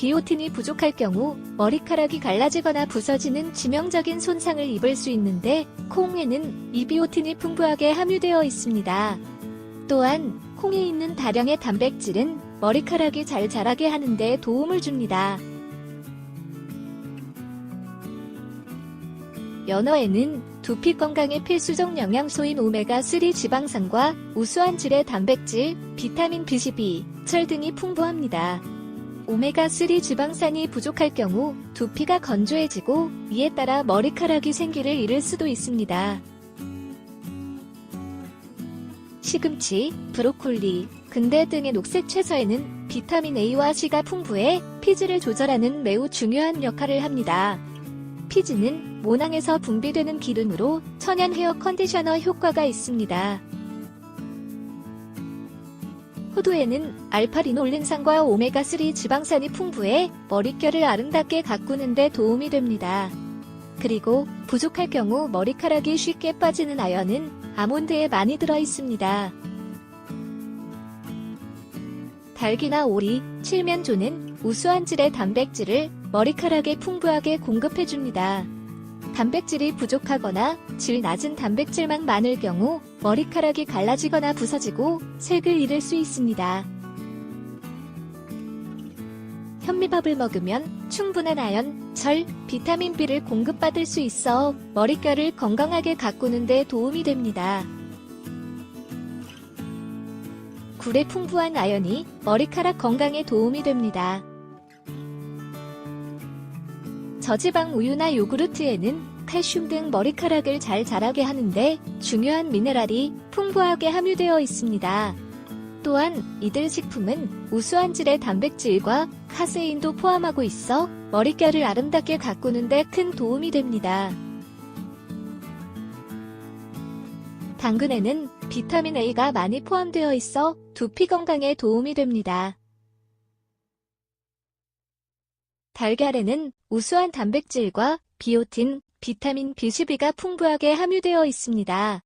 비오틴이 부족할 경우 머리카락이 갈라지거나 부서지는 치명적인 손상을 입을 수 있는데 콩에는 이 비오틴이 풍부하게 함유되어 있습니다. 또한 콩에 있는 다량의 단백질은 머리카락이 잘 자라게 하는데 도움을 줍니다. 연어에는 두피 건강에 필수적 영양소인 오메가3 지방산과 우수한 질의 단백질, 비타민 B12, 철 등이 풍부합니다. 오메가3 지방산이 부족할 경우 두피가 건조해지고 이에 따라 머리카락이 생기를 잃을 수도 있습니다. 시금치, 브로콜리, 근대 등의 녹색 채소에는 비타민 A와 C가 풍부해 피지를 조절하는 매우 중요한 역할을 합니다. 피지는 모낭에서 분비되는 기름으로 천연 헤어 컨디셔너 효과가 있습니다. 호두에는 알파리놀린산과 오메가3 지방산이 풍부해 머릿결을 아름답게 가꾸는 데 도움이 됩니다. 그리고 부족할 경우 머리카락이 쉽게 빠지는 아연은 아몬드에 많이 들어 있습니다. 닭이나 오리, 칠면조는 우수한 질의 단백질을 머리카락에 풍부하게 공급해줍니다. 단백질이 부족하거나 질 낮은 단백질만 많을 경우 머리카락이 갈라지거나 부서지고 색을 잃을 수 있습니다. 현미밥을 먹으면 충분한 아연, 절, 비타민 B를 공급받을 수 있어 머릿결을 건강하게 가꾸는 데 도움이 됩니다. 굴의 풍부한 아연이 머리카락 건강에 도움이 됩니다. 저지방 우유나 요구르트에는 칼슘 등 머리카락을 잘 자라게 하는데 중요한 미네랄이 풍부하게 함유되어 있습니다. 또한 이들 식품은 우수한 질의 단백질과 카세인도 포함하고 있어 머릿결을 아름답게 가꾸는 데 큰 도움이 됩니다. 당근에는 비타민 A가 많이 포함되어 있어 두피 건강에 도움이 됩니다. 달걀에는 우수한 단백질과 비오틴, 비타민 B12가 풍부하게 함유되어 있습니다.